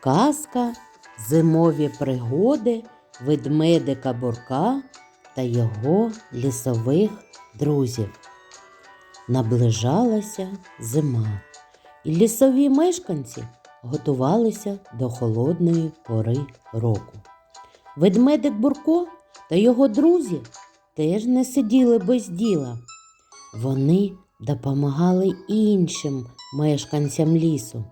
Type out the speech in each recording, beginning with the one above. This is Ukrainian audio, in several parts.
Казка Зимові пригоди ведмедика Бурка та його лісових друзів. Наближалася зима, і лісові мешканці готувалися до холодної пори року. Ведмедик Бурко та його друзі теж не сиділи без діла. Вони допомагали іншим мешканцям лісу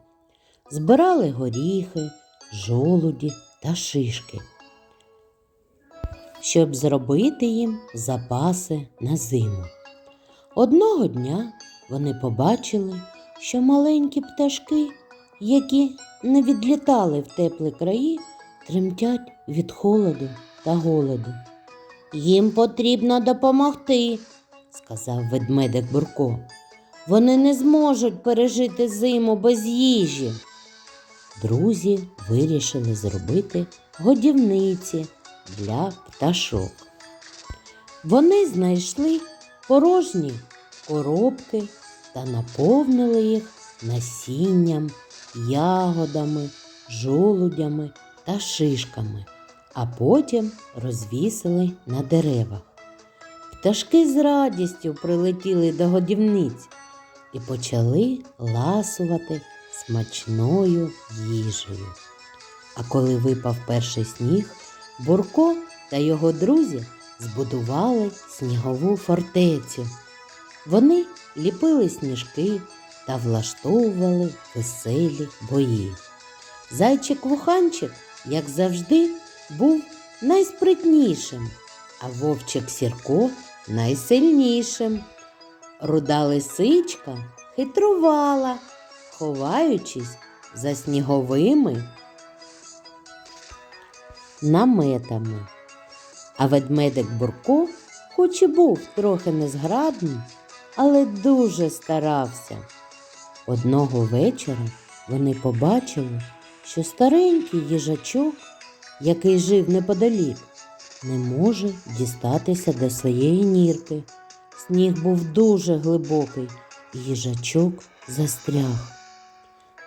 збирали горіхи, жолуді та шишки, щоб зробити їм запаси на зиму. Одного дня вони побачили, що маленькі пташки, які не відлітали в теплі краї, тремтять від холоду та голоду. Їм потрібно допомогти, сказав ведмедик Бурко. Вони не зможуть пережити зиму без їжі. Друзі вирішили зробити годівниці для пташок. Вони знайшли порожні коробки та наповнили їх насінням, ягодами, жолудями та шишками, а потім розвісили на деревах. Пташки з радістю прилетіли до годівниць і почали ласувати смачною їжею. А коли випав перший сніг, Бурко та його друзі збудували снігову фортецю. Вони ліпили сніжки та влаштовували веселі бої. Зайчик вуханчик, як завжди, був найспритнішим, а вовчик Сірко найсильнішим. Руда лисичка хитрувала, ховаючись за сніговими наметами. А ведмедик Бурко, хоч і був трохи незграбним, але дуже старався. Одного вечора вони побачили, що старенький їжачок, який жив неподалік, не може дістатися до своєї нірки. Сніг був дуже глибокий, і їжачок застряг.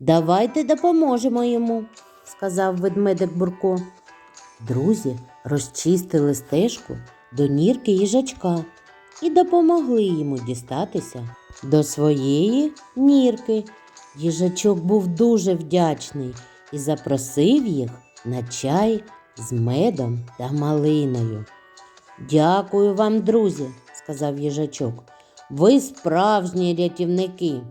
Давайте допоможемо йому, сказав ведмедик Бурко. Друзі розчистили стежку до нірки їжачка і допомогли йому дістатися до своєї нірки. Їжачок був дуже вдячний і запросив їх на чай з медом та малиною. Дякую вам, друзі, сказав їжачок. Ви справжні рятівники.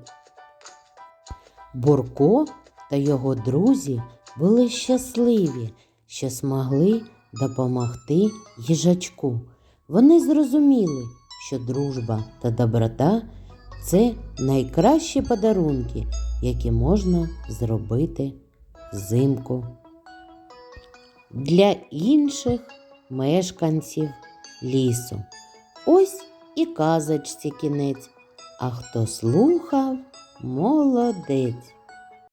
Бурко та його друзі були щасливі, що змогли допомогти їжачку. Вони зрозуміли, що дружба та доброта це найкращі подарунки, які можна зробити взимку. Для інших мешканців лісу. Ось і казочці кінець. А хто слухав, молодець.